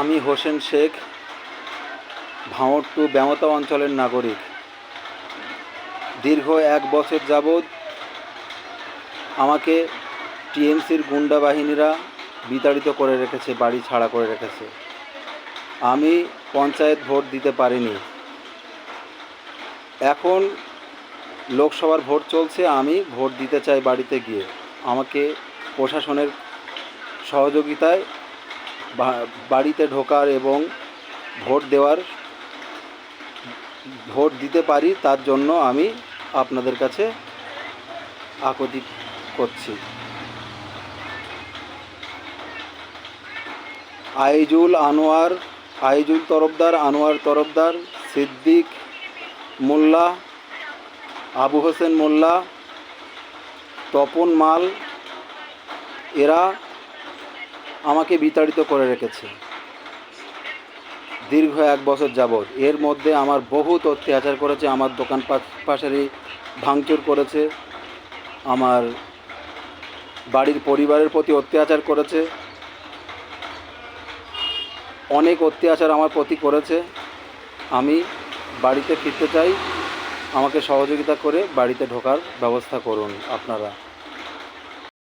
আমি হোসেন শেখ ভাঙড় টু ব্যামতা অঞ্চলের নাগরিক। দীর্ঘ এক বছর যাবৎ আমাকে টিএমসির গুন্ডা বাহিনীরা বিতাড়িত করে রেখেছে, বাড়ি ছাড়া করে রেখেছে। আমি পঞ্চায়েত ভোট দিতে পারিনি। এখন লোকসভার ভোট চলছে, আমি ভোট দিতে চাই বাড়িতে গিয়ে। আমাকে প্রশাসনের সহযোগিতায় বাড়িতে ঢোকার এবং ভোট দেওয়ার ভোট দিতে পারি, তার জন্য আমি আপনাদের কাছে আকুতি করছি। আইজুল আনোয়ার, আইজুল তরফদার, আনোয়ার তরফদার, সিদ্দিক মোল্লা, আবু হোসেন মোল্লা, তপন মাল, এরা আমাকে বিতাড়িত করে রেখেছে। দীর্ঘ এক বছর যাবৎ এর মধ্যে আমার বহুত অত্যাচার করেছে, আমার দোকান পাশ- পাশেরই ভাঙচুর করেছে, আমার বাড়ির পরিবারের প্রতি অত্যাচার করেছে, অনেক অত্যাচার আমার প্রতি করেছে। আমি বাড়িতে ফিরতে চাই, আমাকে সহযোগিতা করে বাড়িতে ঢোকার ব্যবস্থা করুন আপনারা।